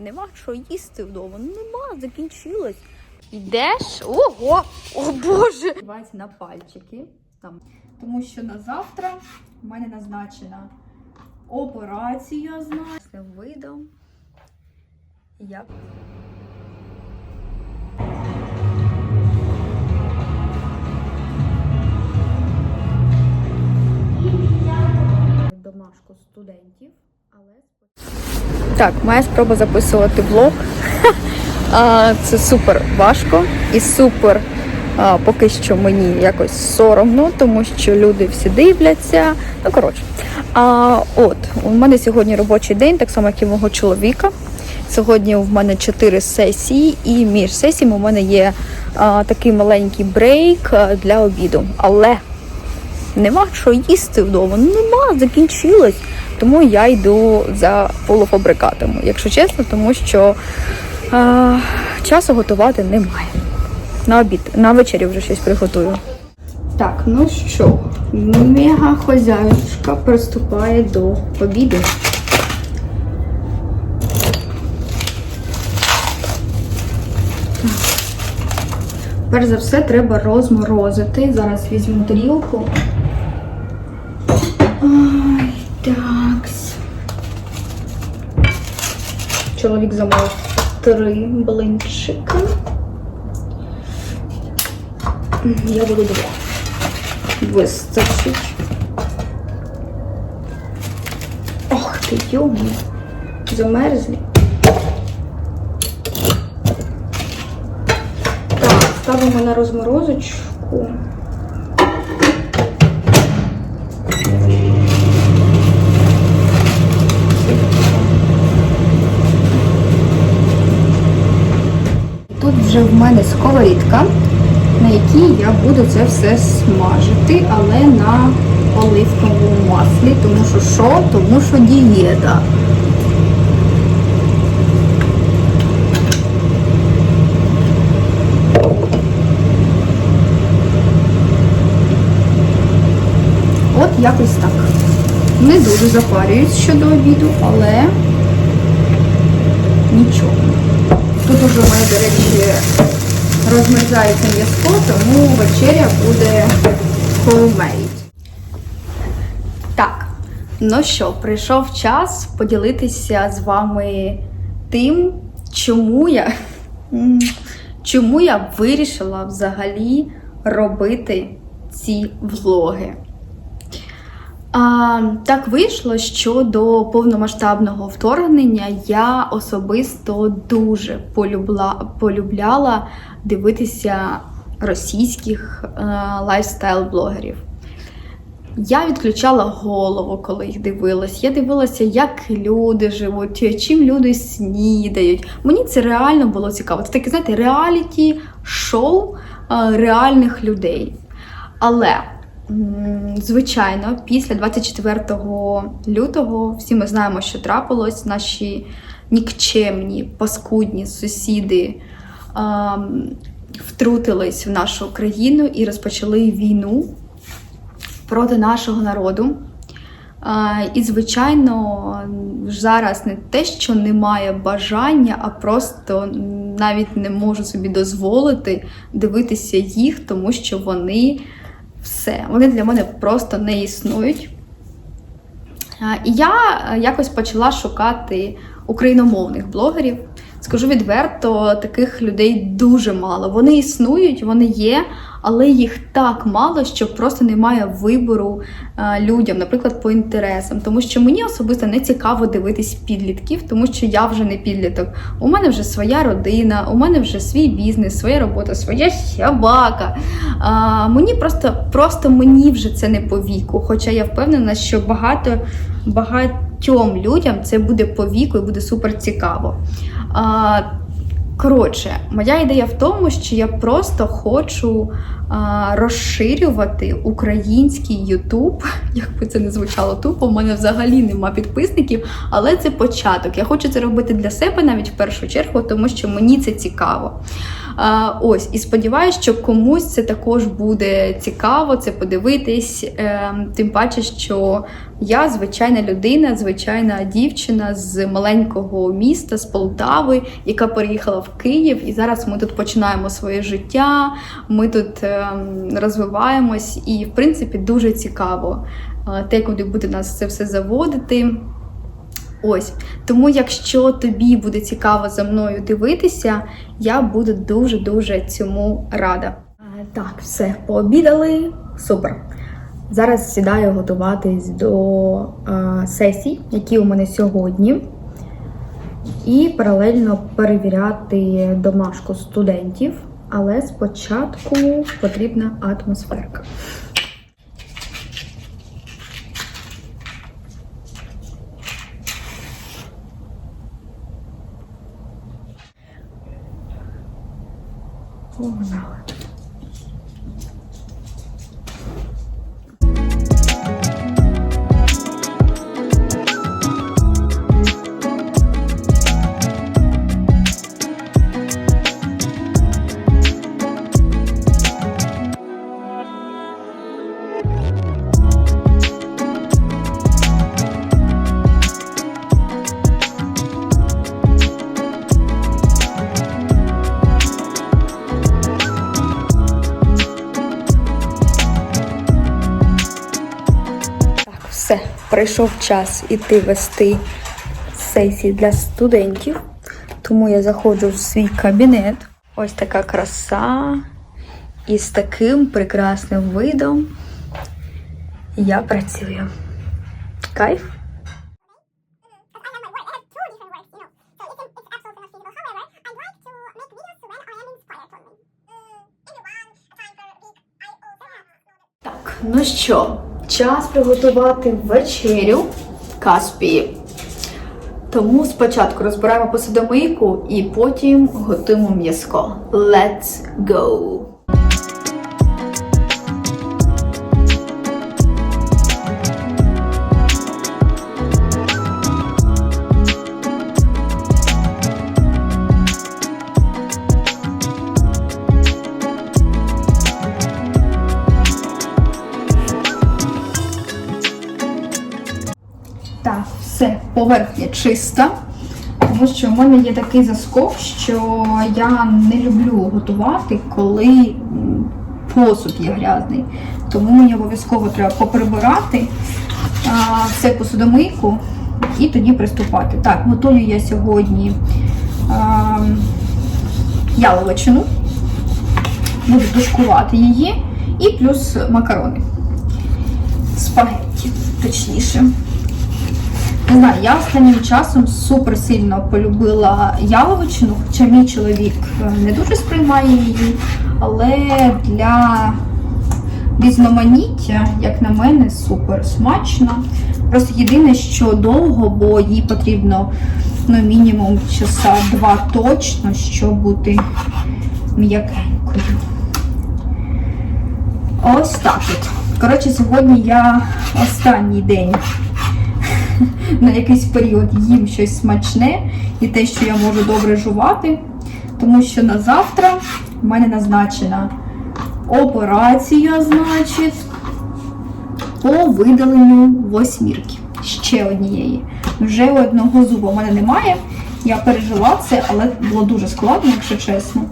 Нема що їсти вдома. Нема, закінчилось. Йдеш? Ого! О Боже! Відбувається на пальчики. Там. Тому що на завтра в мене назначена операція з видом. Я домашку студентів, але так, моя спроба записувати влог. Це супер важко і супер поки що мені якось соромно, тому що люди всі дивляться. Ну, коротше. А, от, у мене сьогодні робочий день, так само, як і мого чоловіка. Сьогодні в мене чотири сесії, і між сесіями у мене є а, такий маленький брейк для обіду. Але нема що їсти вдома. Нема, закінчилось. Тому я йду за полуфабрикатами, якщо чесно, тому що е, часу готувати немає. На обід, на вечері вже щось приготую. Так, ну що, мега хозяюшка приступає до обіду. Перш за все треба розморозити. Зараз візьму тарілку. Ой, так. Чоловік замовив три блинчика. Я буду два. Вистачить. Ох ти, йому. Замерзлі. Так, ставимо на розморозочку. Вже в мене сковорідка, на якій я буду це все смажити, але на оливковому маслі. Тому що що? Тому що дієта. От якось так. Не дуже запарююсь щодо обіду, але нічого. Тут уже мене, до речі, розмерзається м'язко, тому вечеря буде homemade. Так, ну що, прийшов час поділитися з вами тим, чому я, чому я вирішила взагалі робити ці влоги. А, так вийшло, що до повномасштабного вторгнення я особисто дуже полюбла, полюбляла дивитися російських е, лайфстайл-блогерів. Я відключала голову, коли їх дивилась. Я дивилася, як люди живуть, чим люди снідають. Мені це реально було цікаво. Це таке, знаєте, реаліті-шоу е, реальних людей. Але Звичайно, після 24 лютого всі ми знаємо, що трапилось. Наші нікчемні, паскудні сусіди ем, втрутились в нашу країну і розпочали війну проти нашого народу. Е, І, звичайно, зараз не те, що немає бажання, а просто навіть не можу собі дозволити дивитися їх, тому що вони все, вони для мене просто не існують. І я е, якось почала шукати україномовних блогерів. Скажу відверто, таких людей дуже мало. Вони існують, вони є, але їх так мало, що просто немає вибору е, людям, наприклад, по інтересам. Тому що мені особисто не цікаво дивитись підлітків, тому що я вже не підліток. У мене вже своя родина, у мене вже свій бізнес, своя робота, своя собака. А, мені просто, просто мені вже це не по віку. Хоча я впевнена, що багато багатьом людям це буде по віку і буде супер цікаво. А, Коротше, моя ідея в тому, що я просто хочу а, розширювати український Ютуб. Як би це не звучало тупо, у мене взагалі нема підписників, але це початок. Я хочу це робити для себе навіть в першу чергу, тому що мені це цікаво. Ось, і сподіваюся, що комусь це також буде цікаво це подивитись. Е, тим паче, що Я звичайна людина, звичайна дівчина з маленького міста, з Полтави, яка переїхала в Київ, і зараз ми тут починаємо своє життя. Ми тут ем, розвиваємось, і в принципі дуже цікаво е, те, куди буде нас це все заводити. Ось тому, якщо тобі буде цікаво за мною дивитися, я буду дуже дуже цьому рада. Е, Так, все пообідали. Супер. Зараз сідаю готуватись до е, сесій, які у мене сьогодні, і паралельно перевіряти домашку студентів. Але спочатку потрібна атмосферка. Все, прийшов час іти вести сесії для студентів. Тому я заходжу в свій кабінет. Ось така краса. І з таким прекрасним видом я працюю. Кайф? Mm. Так, ну що, час приготувати вечерю Каспії. Тому спочатку розбираємо посудомийку і потім готуємо м'язко. Let's go! Поверхня чиста. Тому що в мене є такий заскок, що я не люблю готувати, коли посуд є грязний. Тому мені обов'язково треба поприбирати все посудомийку і тоді приступати. Так, готую я сьогодні а, яловичину, буду тушкувати її і плюс макарони. Спагетті, точніше. Не знаю, я останнім часом супер сильно полюбила яловичину, хоча мій чоловік е, не дуже сприймає її, але для різноманіття, як на мене, супер смачно. Просто єдине, що довго, бо їй потрібно ну, мінімум часа два точно, щоб бути м'якенькою. Ось так от. Коротше, сьогодні я останній день на якийсь період їм щось смачне і те, що я можу добре жувати. Тому що на завтра в мене назначена операція, значить, по видаленню восьмірки. Ще однієї. Вже одного зуба в мене немає. Я пережила це, але було дуже складно, якщо чесно.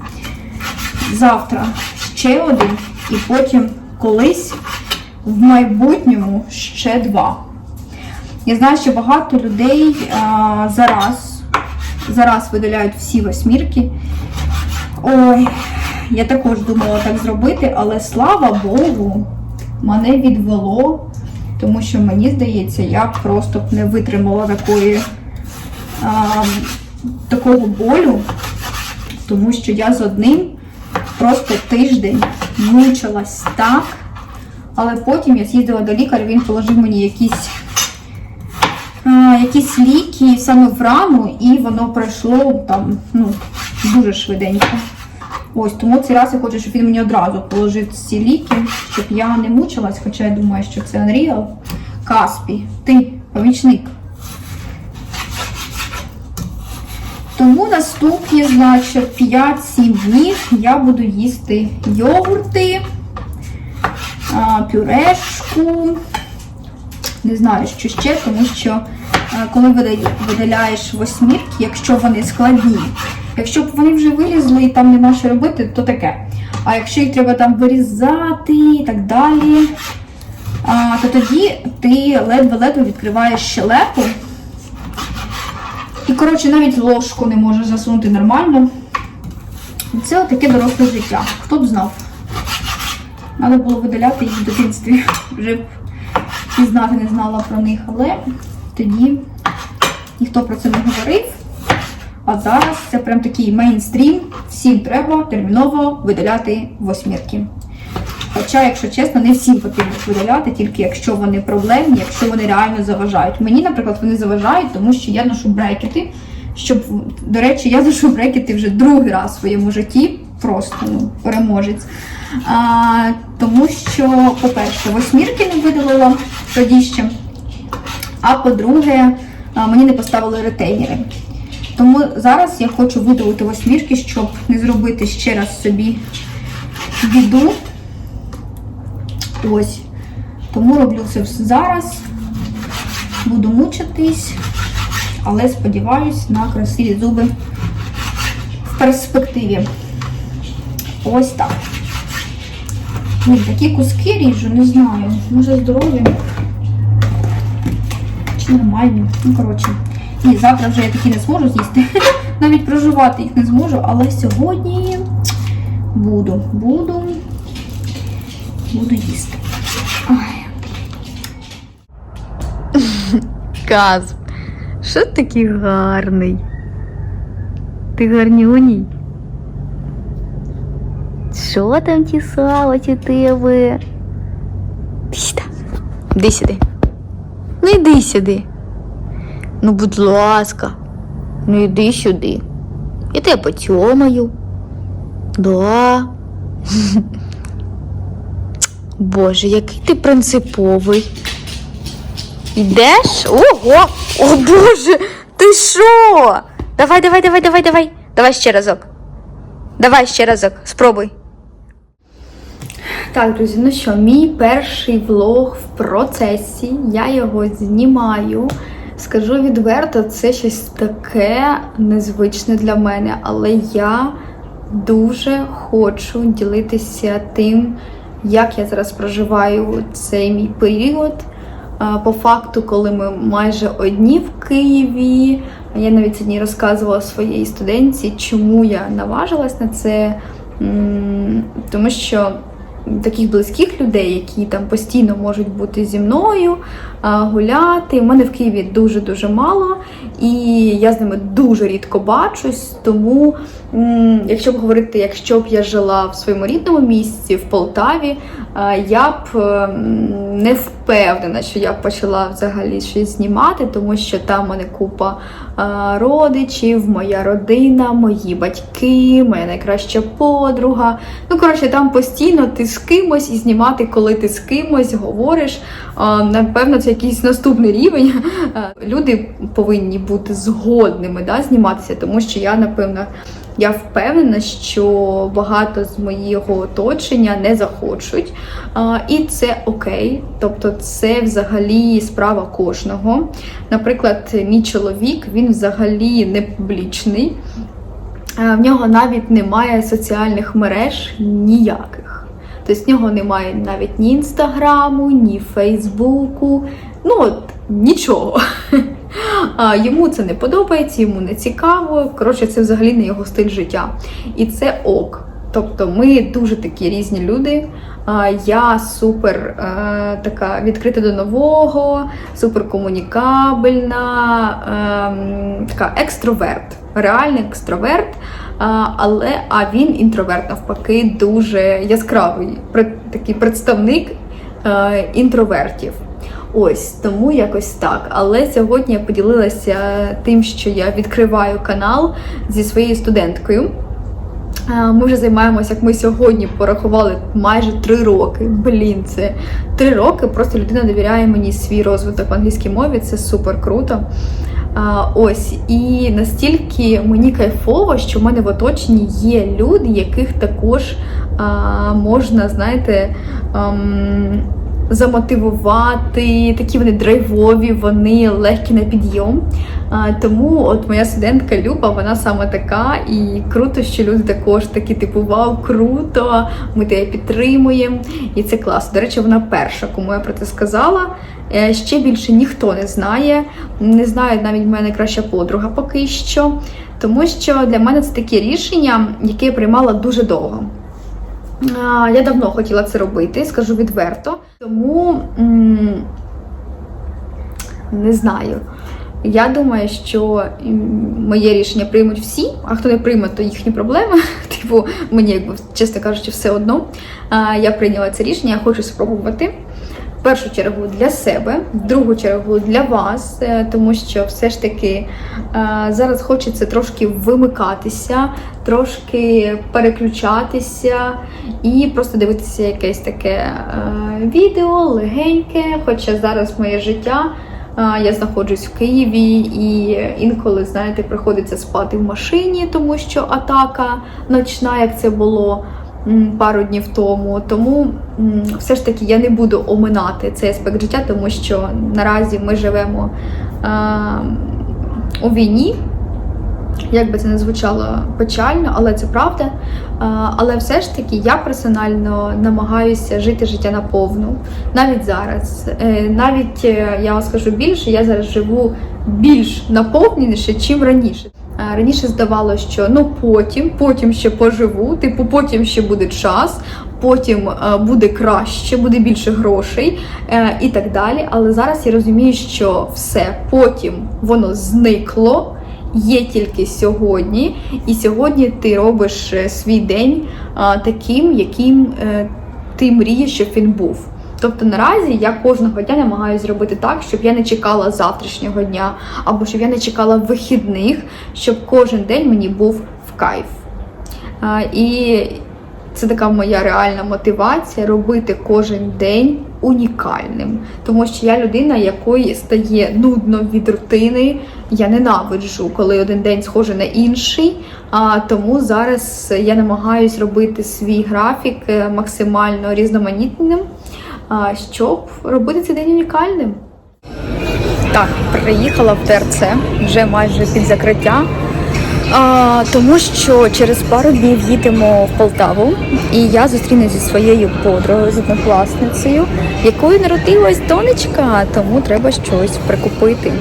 Завтра ще один, і потім колись в майбутньому ще два. Я знаю, що багато людей а, зараз, зараз видаляють всі восьмірки. Ой, я також думала так зробити, але слава Богу, мене відвело, тому що мені здається, я просто б не витримала такої, а, такого болю, тому що я з одним просто тиждень мучилась так. Але потім я з'їздила до лікаря, він положив мені якісь якісь ліки саме в раму, і воно пройшло там ну, дуже швиденько. Ось, тому цей раз я хочу, щоб він мені одразу положив ці ліки, щоб я не мучилась, хоча я думаю, що це Unreal. Каспі, ти помічник. Тому наступні, значить, 5-7 днів я буду їсти йогурти, пюрешку, Не знаю, що ще, тому що коли вида- видаляєш восьмірки, якщо вони складні, якщо б вони вже вилізли і там нема що робити, то таке. А якщо їх треба там вирізати і так далі, то тоді ти ледве-ледве відкриваєш щелепу. І, коротше, навіть ложку не можеш засунути нормально. Це таке доросле життя. Хто б знав? Треба було видаляти їх в дитинстві. Вже і знати не знала про них, але тоді ніхто про це не говорив. А зараз це прям такий мейнстрім. Всім треба терміново видаляти восьмірки. Хоча, якщо чесно, не всім потрібно видаляти, тільки якщо вони проблемні, якщо вони реально заважають. Мені, наприклад, вони заважають, тому що я ношу брекети. Щоб, до речі, я ношу брекети вже другий раз в своєму житті, просто ну, переможець. А, тому що, по-перше, восьмірки не видалила тоді ще. А по-друге, мені не поставили ретейнери. Тому зараз я хочу видалити восьмірки, щоб не зробити ще раз собі біду. Ось. Тому роблю це зараз. Буду мучитись, але сподіваюсь на красиві зуби в перспективі. Ось так. Ні, такі куски ріжу, не знаю. Може здорові. Чи нормальні. Ну, коротше. Ні, завтра вже я такі не зможу з'їсти. Навіть проживати їх не зможу, але сьогодні буду. Буду. Буду їсти. Каз, що ти такий гарний? Ти гарнюній. Що там тісалось у тебе? Іди сюди. Іди сюди. Ну іди сюди. Ну, будь ласка, ну іди сюди. Я тебе потьомаю. Да. Боже, який ти принциповий. Йдеш? Ого! О Боже! Ти що? Давай, давай, давай, давай, давай. Давай ще разок. Давай ще разок. Спробуй. Так, друзі, ну що, мій перший влог в процесі. Я його знімаю. Скажу відверто, це щось таке незвичне для мене, але я дуже хочу ділитися тим, як я зараз проживаю цей мій період. По факту, коли ми майже одні в Києві, я навіть сьогодні розказувала своїй студентці, чому я наважилась на це. Тому що таких близьких людей, які там постійно можуть бути зі мною, гуляти. У мене в Києві дуже-дуже мало, і я з ними дуже рідко бачусь. Тому, якщо б говорити, якщо б я жила в своєму рідному місці, в Полтаві, я б не впевнена, що я б почала взагалі щось знімати, тому що там у мене купа родичів, моя родина, мої батьки, моя найкраща подруга. Ну, коротше, там постійно ти з кимось і знімати, коли ти з кимось говориш. Напевно, це якийсь наступний рівень. Люди повинні бути згодними да, зніматися, тому що я, напевно, я впевнена, що багато з моєго оточення не захочуть. А, І це окей. Тобто, це взагалі справа кожного. Наприклад, мій чоловік він взагалі не публічний. Е, В нього навіть немає соціальних мереж ніяких. Тобто в нього немає навіть ні інстаграму, ні фейсбуку. Ну от нічого. А, Йому це не подобається, йому не цікаво. Коротше, це взагалі не його стиль життя. І це ок. Тобто ми дуже такі різні люди. Я супер е, така відкрита до нового, супер комунікабельна, ем, така екстроверт, реальний екстроверт. Але а він інтроверт, навпаки, дуже яскравий такий представник е, інтровертів. Ось тому якось так. Але сьогодні я поділилася тим, що я відкриваю канал зі своєю студенткою. Е, Ми вже займаємося, як ми сьогодні порахували майже три роки. Блін, це три роки. Просто людина довіряє мені свій розвиток в англійській мові. Це супер круто. Ось і настільки мені кайфово, що в мене в оточенні є люди, яких також можна, знаєте, ам, замотивувати, такі вони драйвові, вони легкі на підйом. Тому от моя студентка Люба, вона саме така, і круто, що люди також такі, типу, вау, круто, ми тебе підтримуємо. І це класно. До речі, вона перша, кому я про це сказала. Е, Ще більше ніхто не знає. Не знає навіть моя найкраща подруга поки що. Тому що для мене це таке рішення, яке я приймала дуже довго. Я давно хотіла це робити, скажу відверто. Тому не знаю. Я думаю, що моє рішення приймуть всі, а хто не прийме, то їхні проблеми. Типу, мені, якби, чесно кажучи, все одно. Я прийняла це рішення, я хочу спробувати. В першу чергу для себе, в другу чергу для вас, е, тому що все ж таки зараз хочеться трошки вимикатися, трошки переключатися і просто дивитися якесь таке е, відео легеньке. Хоча зараз моє життя. е, Я знаходжусь в Києві, і інколи, знаєте, приходиться спати в машині, тому що атака ночна, як це було пару днів тому. Тому все ж таки я не буду оминати цей аспект життя, тому що наразі ми живемо е, у війні. Як би це не звучало печально, але це правда. Але все ж таки я персонально намагаюся жити життя наповну. Навіть зараз. Е, Навіть е, я вам скажу більше, я зараз живу більш наповненіше, чим раніше. Е, Раніше здавалося, що ну потім, потім ще поживу, типу, потім ще буде час, потім буде краще, буде більше грошей і так далі. Але зараз я розумію, що все потім воно зникло є тільки сьогодні, і сьогодні ти робиш е, свій день таким, яким е, ти мрієш, щоб він був. Тобто наразі я кожного дня намагаюся зробити так, щоб я не чекала завтрашнього дня, або щоб я не чекала вихідних, щоб кожен день мені був в кайф. І це така моя реальна мотивація робити кожен день унікальним. Тому що я людина, якої стає нудно від рутини. Я ненавиджу, коли один день схожий на інший. А тому зараз я намагаюсь робити свій графік е, максимально різноманітним, щоб робити цей день унікальним. Так, приїхала в ТРЦ вже майже під закриття. А, тому що через пару днів їдемо в Полтаву, і я зустрінуся зі своєю подругою, з однокласницею, якої народилась донечка, тому треба щось прикупити.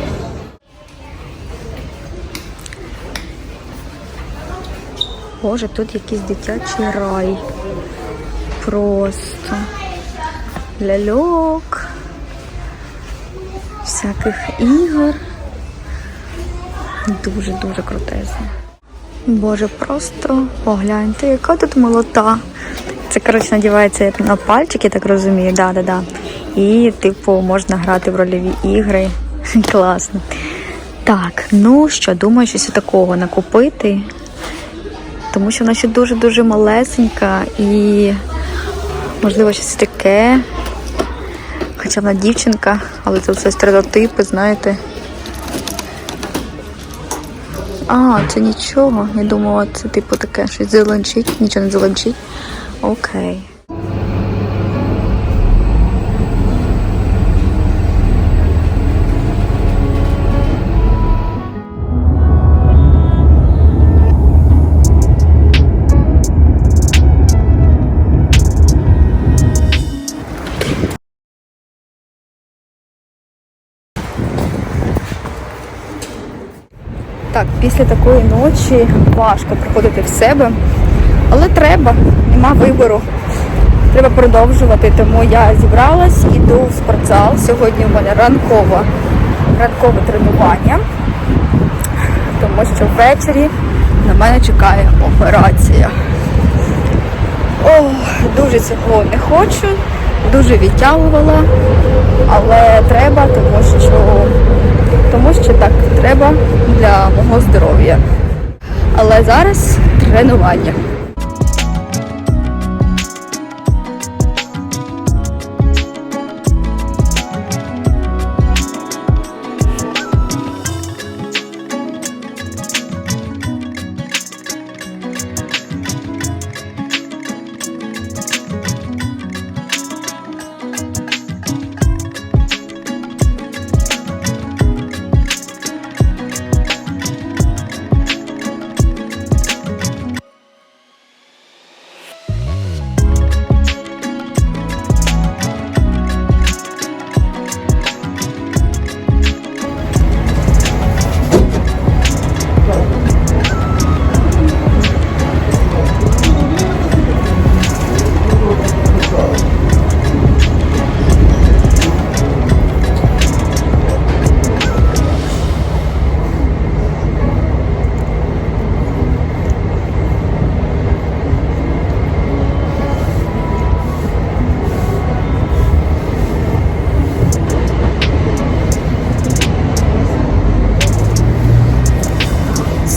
Боже, тут якийсь дитячий рай. Просто ляльок, всяких ігор. Дуже-дуже крутезно. Боже, просто погляньте, яка тут молота. Це, коротше, надівається на пальчик, я так розумію, да, да, да. І, типу, можна грати в рольові ігри. Класно. Так, ну що, думаю, щось такого накупити. Тому що вона ще дуже-дуже малесенька і, можливо, щось таке. Хоча вона дівчинка, але це все стереотипи, знаєте. А, це нічого. Я думала, це типу таке щось зеленчить, нічого не зеленчить. Окей. Так, після такої ночі важко приходити в себе, але треба, нема вибору. Треба продовжувати, тому я зібралась, іду в спортзал. Сьогодні в мене ранкова, ранкове тренування, тому що ввечері на мене чекає операція. Ох, дуже цього не хочу, дуже відтягувала, але треба, тому що тому що так треба для мого здоров'я. Але зараз тренування.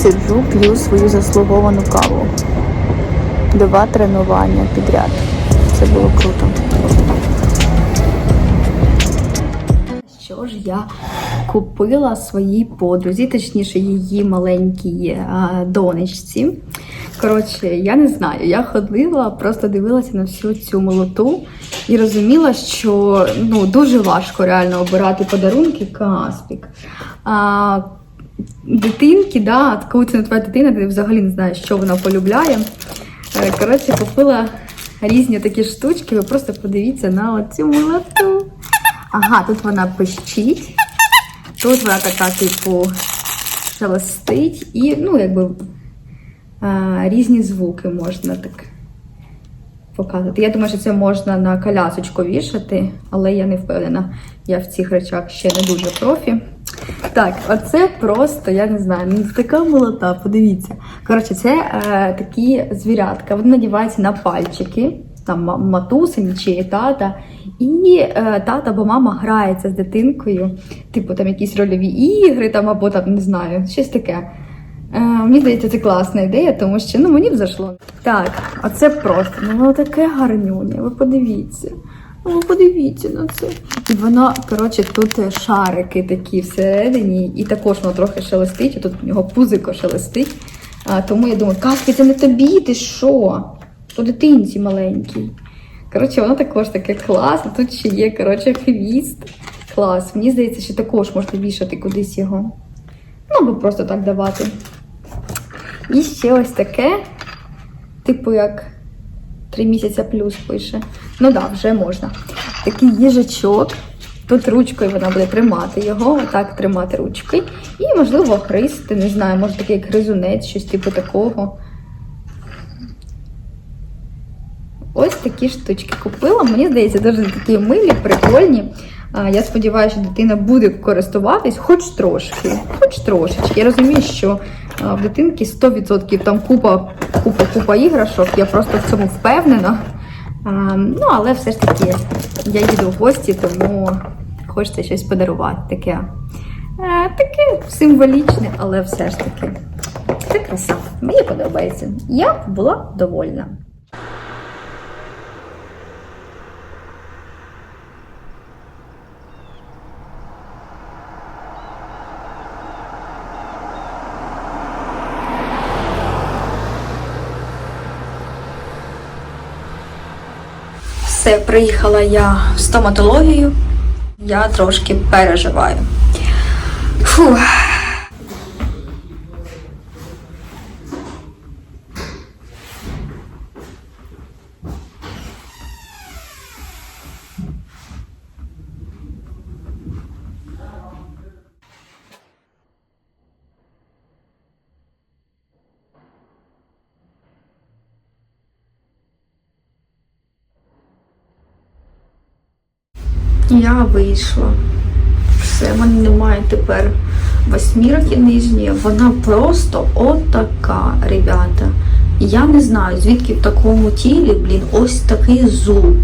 Сиджу, п'ю свою заслуговану каву. Два тренування підряд. Це було круто. Що ж я купила своїй подрузі, точніше, її маленькій а, донечці. Коротше, я не знаю, я ходила, просто дивилася на всю цю молоту і розуміла, що ну, дуже важко реально обирати подарунки Каспік. Дитинки, да, коли це не твоя дитина, ти взагалі не знаєш, що вона полюбляє. Е, Коротше, купила різні такі штучки. Ви просто подивіться на оцю молоту. Ага, тут вона пищить, тут вона така, типу, шелестить і, ну, якби е, різні звуки можна так показувати. Я думаю, що це можна на колясочку вішати, але я не впевнена. Я в цих речах ще не дуже профі. Так, оце просто, я не знаю, ну така молота, подивіться. Коротше, це е, такі звірятка. Вони надіваються на пальчики, там ма- матусині чи тата. І е, тата або мама грається з дитинкою, типу там якісь рольові ігри, там або там не знаю, щось таке. Е, мені здається, це класна ідея, тому що ну мені б зайшло. Так, оце просто, ну воно таке гарнюня, ви подивіться. Ну, подивіться на це. І воно, коротше, тут шарики такі всередині, і також воно трохи шелестить, тут у нього пузико шелестить. А, тому я думаю, Каспі, це не тобі, ти що? То дитинці маленькій. Коротше, воно також таке класне. Тут ще є, коротше, хвіст. Клас. Мені здається, що також можна вішати кудись його. Ну, або просто так давати. І ще ось таке, типу як 3 місяця плюс пише. Ну так, да, вже можна. Такий їжачок. Тут ручкою вона буде тримати його, отак тримати ручкою. І, можливо, христи, не знаю, може такий як гризунець, щось типу такого. Ось такі штучки купила. Мені здається, дуже такі милі, прикольні. Я сподіваюся, що дитина буде користуватись хоч трошки, хоч трошечки. Я розумію, що в дитинки 100% там купа, купа, купа іграшок. Я просто в цьому впевнена. Ну, але все ж таки я їду в гості, тому хочеться щось подарувати. Таке, таке символічне, але все ж таки. Це краса. Мені подобається. Я була довольна. Все, приїхала я в стоматологію. Я трошки переживаю. Фу. Я вийшла. Все, в мене немає тепер восьмірки нижньої. Вона просто отака, ребята. Я не знаю, звідки в такому тілі, блін, ось такий зуб.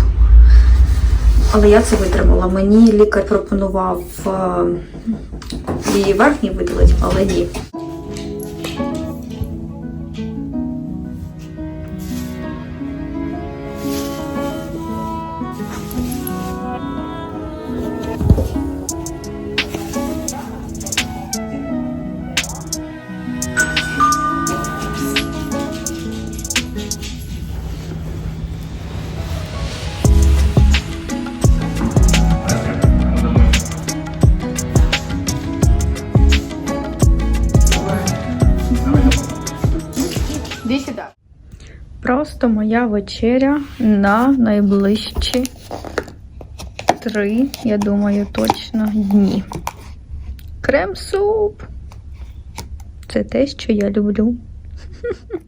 Але я це витримала. Мені лікар пропонував е, її верхній видалити, але ні. Просто моя вечеря на найближчі три, я думаю, точно дні. Крем-суп. Це те, що я люблю.